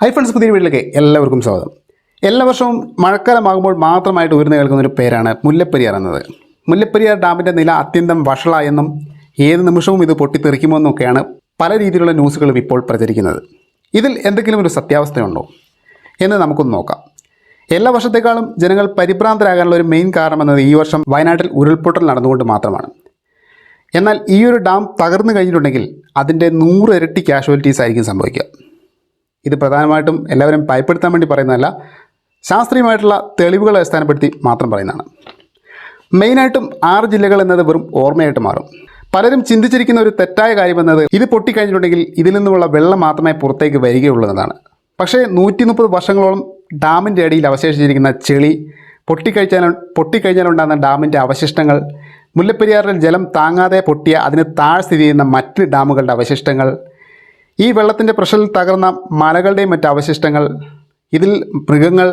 Hi friends പുതിയ വീട്ടിലേക്ക് എല്ലാവർക്കും സ്വാഗതം. എല്ലാ വർഷവും മഴക്കാലമാകുമ്പോൾ മാത്രമായിട്ട് ഉയർന്നു കേൾക്കുന്ന ഒരു പേരാണ് മുല്ലപ്പെരിയാർ എന്നത്. മുല്ലപ്പെരിയാർ ഡാമിന്റെ നില അത്യന്തം വഷളായെന്നും ഏത് നിമിഷവും ഇത് പൊട്ടിത്തെറിക്കുമോ എന്നൊക്കെയാണ് പല രീതിയിലുള്ള ന്യൂസുകളും ഇപ്പോൾ പ്രചരിക്കുന്നത്. ഇതിൽ എന്തെങ്കിലും ഒരു സത്യാവസ്ഥയുണ്ടോ? എന്ന് നമുക്കൊന്ന് നോക്കാം. എല്ലാ വർഷത്തേക്കാളും ജനങ്ങൾ പരിഭ്രാന്തരാകാനുള്ള ഒരു മെയിൻ കാരണം എന്നത് ഈ വർഷം വയനാട്ടിൽ ഉരുൾപൊട്ടൽ നടന്നുകൊണ്ട് മാത്രമാണ്. എന്നാൽ ഈ ഒരു ഡാം തകർന്നു കഴിഞ്ഞിട്ടുണ്ടെങ്കിൽ അതിന്റെ നൂറ് ഇരട്ടി കാഷ്വാലിറ്റീസ് ആയിരിക്കും സംഭവിക്കുക. ഇത് പ്രധാനമായിട്ടും എല്ലാവരും ഭയപ്പെടുത്താൻ വേണ്ടി പറയുന്നതല്ല ശാസ്ത്രീയമായിട്ടുള്ള തെളിവുകളെ അടിസ്ഥാനപ്പെടുത്തി മാത്രം പറയുന്നതാണ്. മെയിനായിട്ടും ആറ് ജില്ലകൾ എന്നത് വെറും ഓർമ്മയായിട്ട് മാറും. പലരും ചിന്തിച്ചിരിക്കുന്ന ഒരു തെറ്റായ കാര്യം എന്നത് ഇത് പൊട്ടിക്കഴിഞ്ഞിട്ടുണ്ടെങ്കിൽ ഇതിൽ നിന്നുമുള്ള വെള്ളം മാത്രമേ പുറത്തേക്ക് വരികയുള്ളൂ എന്നതാണ് പക്ഷേ നൂറ്റി മുപ്പത് വർഷങ്ങളോളം ഡാമിന്റെ അടിയിൽ അവശേഷിച്ചിരിക്കുന്ന ചെളി പൊട്ടിക്കഴിച്ചാൽ പൊട്ടിക്കഴിഞ്ഞാലുണ്ടാകുന്ന ഡാമിന്റെ അവശിഷ്ടങ്ങൾ മുല്ലപ്പെരിയാറിൽ ജലം താങ്ങാതെ പൊട്ടിയ അതിന് താഴെ സ്ഥിതി ചെയ്യുന്ന മറ്റ് ഡാമുകളുടെ അവശിഷ്ടങ്ങൾ ഈ വെള്ളത്തിന്റെ പ്രഷറിൽ തകർന്ന മലകളുടെയും മറ്റ് അവശിഷ്ടങ്ങൾ ഇതിൽ മൃഗങ്ങൾ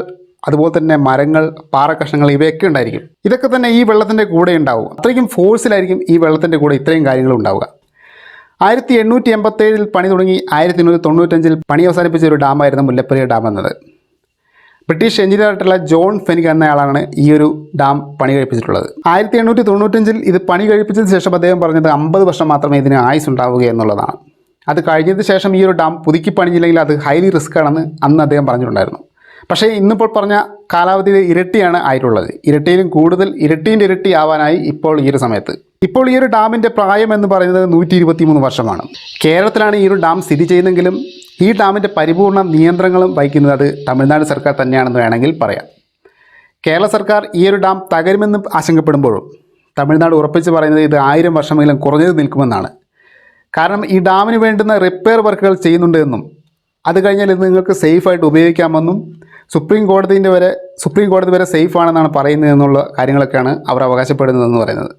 അതുപോലെ തന്നെ മരങ്ങൾ പാറക്കഷ്ണങ്ങൾ ഇവയൊക്കെ ഉണ്ടായിരിക്കും. ഇതൊക്കെ തന്നെ ഈ വെള്ളത്തിന്റെ കൂടെ ഉണ്ടാവും. അത്രയ്ക്കും ഫോഴ്സിലായിരിക്കും ഈ വെള്ളത്തിന്റെ കൂടെ ഇത്രയും കാര്യങ്ങൾ ഉണ്ടാവുക. ആയിരത്തി എണ്ണൂറ്റി എൺപത്തേഴിൽ പണി തുടങ്ങി ആയിരത്തി എണ്ണൂറ്റി തൊണ്ണൂറ്റഞ്ചിൽ പണി അവസാനിപ്പിച്ച ഒരു ഡാമായിരുന്നു മുല്ലപ്പെരിയ ഡാം എന്നത്. ബ്രിട്ടീഷ് എഞ്ചിനീയറായിട്ടുള്ള ജോൺ ഫെനിക് എന്നയാളാണ് ഈ ഒരു ഡാം പണി കഴിപ്പിച്ചിട്ടുള്ളത്. ആയിരത്തി എണ്ണൂറ്റി തൊണ്ണൂറ്റഞ്ചിൽ ഇത് പണി കഴിപ്പിച്ചതിന് ശേഷം അദ്ദേഹം പറഞ്ഞത് അമ്പത് വർഷം മാത്രമേ ഇതിന് ആയുസ് ഉണ്ടാവുക എന്നുള്ളതാണ് അത് കഴിഞ്ഞതിന് ശേഷം ഈ ഒരു ഡാം പുതുക്കി പണിഞ്ഞില്ലെങ്കിൽ അത് ഹൈലി റിസ്ക് ആണെന്ന് അന്ന് അദ്ദേഹം പറഞ്ഞിട്ടുണ്ടായിരുന്നു. പക്ഷേ ഇന്നിപ്പോൾ പറഞ്ഞ കാലാവധിയിൽ ഇരട്ടിയാണ് ആയിട്ടുള്ളത്. ഇരട്ടിയിലും കൂടുതൽ ഇരട്ടീന്റെ ഇരട്ടി ആവാനായി ഇപ്പോൾ ഈ ഒരു സമയത്ത്. ഇപ്പോൾ ഈ ഒരു ഡാമിന്റെ പ്രായം എന്ന് പറയുന്നത് നൂറ്റി ഇരുപത്തി മൂന്ന് വർഷമാണ്. കേരളത്തിലാണ് ഈ ഒരു ഡാം സ്ഥിതി ചെയ്യുന്നെങ്കിലും ഈ ഡാമിന്റെ പരിപൂർണ നിയന്ത്രണങ്ങളും വഹിക്കുന്നത് അത് തമിഴ്നാട് സർക്കാർ തന്നെയാണെന്ന് വേണമെങ്കിൽ പറയാം. കേരള സർക്കാർ ഈ ഒരു ഡാം തകരുമെന്ന് ആശങ്കപ്പെടുമ്പോഴും തമിഴ്നാട് ഉറപ്പിച്ച് പറയുന്നത് ഇത് ആയിരം വർഷമെങ്കിലും കുറഞ്ഞത് നിൽക്കുമെന്നാണ്. കാരണം ഈ ഡാമിന് വേണ്ടുന്ന റിപ്പയർ വർക്കുകൾ ചെയ്യുന്നുണ്ട് എന്നും. അത് കഴിഞ്ഞാൽ ഇത് നിങ്ങൾക്ക് സേഫായിട്ട് ഉപയോഗിക്കാമെന്നും സുപ്രീം കോടതിന്റെ വരെ സുപ്രീം കോടതി വരെ സേഫ് ആണെന്നാണ് പറയുന്നത് എന്നുള്ള കാര്യങ്ങളൊക്കെയാണ് അവർ അവകാശപ്പെടുന്നതെന്ന് പറയുന്നത്.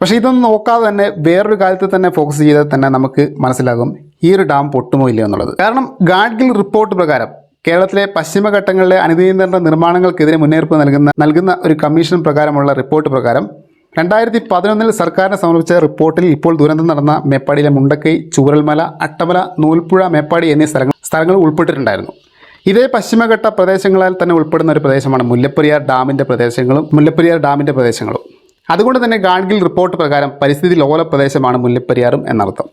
പക്ഷേ ഇതൊന്നും നോക്കാതെ തന്നെ വേറൊരു കാര്യത്തിൽ തന്നെ ഫോക്കസ് ചെയ്താൽ തന്നെ നമുക്ക് മനസ്സിലാകും ഈ ഒരു ഡാം പൊട്ടുമോ ഇല്ലയോ എന്നുള്ളത്. കാരണം ഗാഡ്ഗിൽ റിപ്പോർട്ട് പ്രകാരം കേരളത്തിലെ പശ്ചിമഘട്ടങ്ങളിലെ അനുനിയന്ത്രണ നിർമ്മാണങ്ങൾക്കെതിരെ മുന്നേറിപ്പ് നൽകുന്ന നൽകുന്ന ഒരു കമ്മീഷൻ പ്രകാരമുള്ള റിപ്പോർട്ട് പ്രകാരം രണ്ടായിരത്തി പതിനൊന്നിൽ സർക്കാരിന് സമർപ്പിച്ച റിപ്പോർട്ടിൽ ഇപ്പോൾ ദുരന്തം നടന്ന മേപ്പാടിയിലെ മുണ്ടക്കൈ ചൂരൽമല അട്ടമല നൂൽപ്പുഴ മേപ്പാടി എന്നീ സ്ഥലങ്ങൾ സ്ഥലങ്ങൾ ഉൾപ്പെട്ടിട്ടുണ്ടായിരുന്നു. ഇതേ പശ്ചിമഘട്ട പ്രദേശങ്ങളാൽ തന്നെ ഉൾപ്പെടുന്ന ഒരു പ്രദേശമാണ് മുല്ലപ്പെരിയാർ ഡാമിന്റെ പ്രദേശങ്ങളും മുല്ലപ്പെരിയാർ ഡാമിന്റെ പ്രദേശങ്ങളും. അതുകൊണ്ട് തന്നെ ഗാഡ്ഗിൽ റിപ്പോർട്ട് പ്രകാരം പരിസ്ഥിതി ലോല പ്രദേശമാണ് മുല്ലപ്പെരിയാറും എന്നർത്ഥം.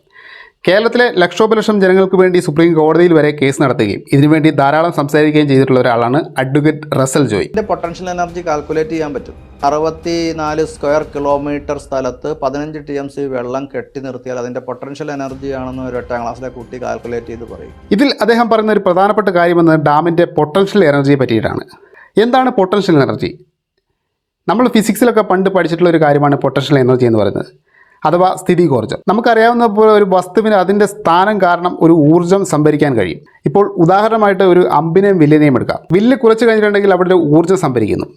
കേരളത്തിലെ ലക്ഷോപ ലക്ഷം ജനങ്ങൾക്ക് വേണ്ടി സുപ്രീം കോടതിയിൽ വരെ കേസ് നടത്തുകയും ഇതിനുവേണ്ടി ധാരാളം സംസാരിക്കുകയും ചെയ്തിട്ടുള്ള ഒരാളാണ് അഡ്വക്കേറ്റ് റസൽ ജോയ്. ഇതിന്റെ പൊട്ടൻഷ്യൽ എനർജി കാൽക്കുലേറ്റ് ചെയ്യാൻ പറ്റും. അറുപത്തി നാല് സ്ക്വയർ കിലോമീറ്റർ സ്ഥലത്ത് പതിനഞ്ച് ടി എം സി വെള്ളം കെട്ടി നിർത്തിയാൽ അതിന്റെ പൊട്ടൻഷ്യൽ എനർജി ആണെന്ന് ഒരു എട്ടാം ക്ലാസ്സിലെ കുട്ടി കാൽക്കുലേറ്റ് ചെയ്ത് പറയും. ഇതിൽ അദ്ദേഹം പറയുന്ന ഒരു പ്രധാനപ്പെട്ട കാര്യമെന്ന് ഡാമിന്റെ പൊട്ടൻഷ്യൽ എനർജിയെ പറ്റിയിട്ടാണ്. എന്താണ് പൊട്ടൻഷ്യൽ എനർജി? നമ്മൾ ഫിസിക്സിലൊക്കെ പണ്ട് പഠിച്ചിട്ടുള്ള ഒരു കാര്യമാണ് പൊട്ടൻഷ്യൽ എനർജി എന്ന് പറയുന്നത്. അഥവാ സ്ഥിതികോർജം. നമുക്കറിയാവുന്ന പോലെ ഒരു വസ്തുവിന് അതിന്റെ സ്ഥാനം കാരണം ഒരു ഊർജം സംഭരിക്കാൻ കഴിയും. ഇപ്പോൾ ഉദാഹരണമായിട്ട് ഒരു അമ്പിനെയും വില്ലിനെയും എടുക്കാം. വില്ല് കുറച്ച് കഴിഞ്ഞിട്ടുണ്ടെങ്കിൽ അവിടെ ഊർജം സംഭരിക്കുന്നു.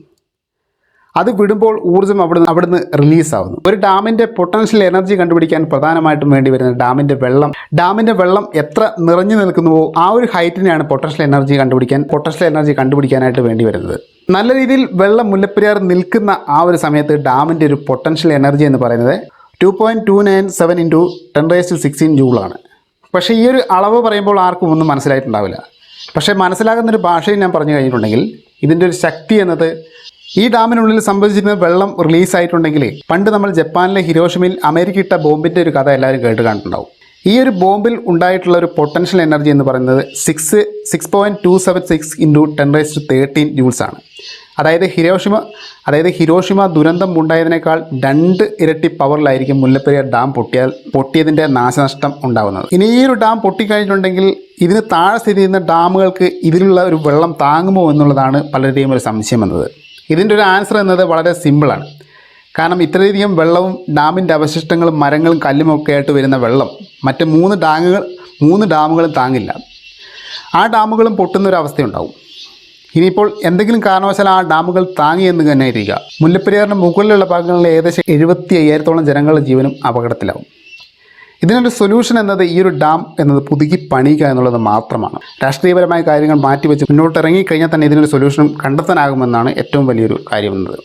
അത് വിടുമ്പോൾ ഊർജം അവിടുന്ന് അവിടുന്ന് റിലീസ് ആവുന്നു ഒരു ഡാമിന്റെ പൊട്ടൻഷ്യൽ എനർജി കണ്ടുപിടിക്കാൻ പ്രധാനമായിട്ടും വേണ്ടി വരുന്ന ഡാമിന്റെ വെള്ളം. ഡാമിന്റെ വെള്ളം എത്ര നിറഞ്ഞു നിൽക്കുന്നുവോ ആ ഒരു ഹൈറ്റിനെയാണ് പൊട്ടൻഷ്യൽ എനർജി കണ്ടുപിടിക്കാൻ പൊട്ടൻഷ്യൽ എനർജി കണ്ടുപിടിക്കാനായിട്ട് വേണ്ടി വരുന്നത്. നല്ല രീതിയിൽ വെള്ളം മുല്ലപ്പെരിയാർ നിൽക്കുന്ന ആ ഒരു സമയത്ത് ഡാമിന്റെ ഒരു പൊട്ടൻഷ്യൽ എനർജി എന്ന് പറയുന്നത് two point two nine seven into ten raise to sixteen ജൂളാണ് പക്ഷേ ഈ ഒരു അളവ് പറയുമ്പോൾ ആർക്കും ഒന്നും മനസ്സിലായിട്ടുണ്ടാവില്ല. പക്ഷേ മനസ്സിലാകുന്നൊരു ഭാഷയിൽ ഞാൻ പറഞ്ഞു കഴിഞ്ഞിട്ടുണ്ടെങ്കിൽ ഇതിന്റെ ഒരു ശക്തി എന്നത് ഈ ഡാമിനുള്ളിൽ സംഭവിച്ചിരുന്ന വെള്ളം റിലീസ് റിലീസായിട്ടുണ്ടെങ്കിൽ പണ്ട് നമ്മൾ ജപ്പാനിലെ ഹിരോഷിമയിൽ അമേരിക്ക ഇട്ട ബോംബിന്റെ ഒരു കഥ എല്ലാവരും കേട്ട് കണ്ടിട്ടുണ്ടാവും. ഈ ഒരു ബോംബിൽ ഉണ്ടായിട്ടുള്ള ഒരു പൊട്ടൻഷ്യൽ എനർജി എന്ന് പറയുന്നത് six six point two seven six into ten raise to thirteen joules ആണ്. അതായത് ഹിരോഷിമ അതായത് ഹിരോഷിമ ദുരന്തം ഉണ്ടായതിനേക്കാൾ രണ്ട് ഇരട്ടി പവറിലായിരിക്കും മുല്ലപ്പെരിയാർ ഡാം പൊട്ടിയാൽ പൊട്ടിയതിന്റെ നാശനഷ്ടം ഉണ്ടാകുന്നത് ഇനി ഈ ഒരു ഡാം പൊട്ടിക്കഴിഞ്ഞിട്ടുണ്ടെങ്കിൽ ഇതിന് താഴെ സ്ഥിതി ചെയ്യുന്ന ഡാമുകൾക്ക് ഇതിലുള്ള ഒരു വെള്ളം താങ്ങുമോ എന്നുള്ളതാണ് പലരുടെയും ഒരു സംശയം എന്നത്. ഇതിന്റെ ഒരു ആൻസർ എന്നത് വളരെ സിമ്പിളാണ് കാരണം ഇത്രയധികം വെള്ളവും ഡാമിന്റെ അവശിഷ്ടങ്ങളും മരങ്ങളും കല്ലും ഒക്കെ ആയിട്ട് വരുന്ന വെള്ളം മറ്റ് മൂന്ന് ഡാമുകൾ മൂന്ന് ഡാമുകളും താങ്ങില്ല. ആ ഡാമുകളും പൊട്ടുന്ന ഒരു അവസ്ഥയുണ്ടാവും. ഇനിയിപ്പോൾ എന്തെങ്കിലും കാരണവശാൽ ആ ഡാമുകൾ താങ്ങി എന്ന് തന്നെ ഇരിക്കുക മുല്ലപ്പെരിയാറിന്റെ മുകളിലുള്ള ഭാഗങ്ങളിൽ ഏകദേശം എഴുപത്തി അയ്യായിരത്തോളം ജനങ്ങളുടെ ജീവനും അപകടത്തിലാവും. ഇതിനൊരു സൊല്യൂഷൻ എന്നത് ഈ ഒരു ഡാം എന്നത് പുതുക്കി പണിയുക എന്നുള്ളത് മാത്രമാണ്. രാഷ്ട്രീയപരമായ കാര്യങ്ങൾ മാറ്റിവെച്ച് മുന്നോട്ട് ഇറങ്ങിക്കഴിഞ്ഞാൽ തന്നെ ഇതിനൊരു സൊല്യൂഷൻ കണ്ടെത്താനാകുമെന്നാണ് ഏറ്റവും വലിയൊരു കാര്യം എന്നത്.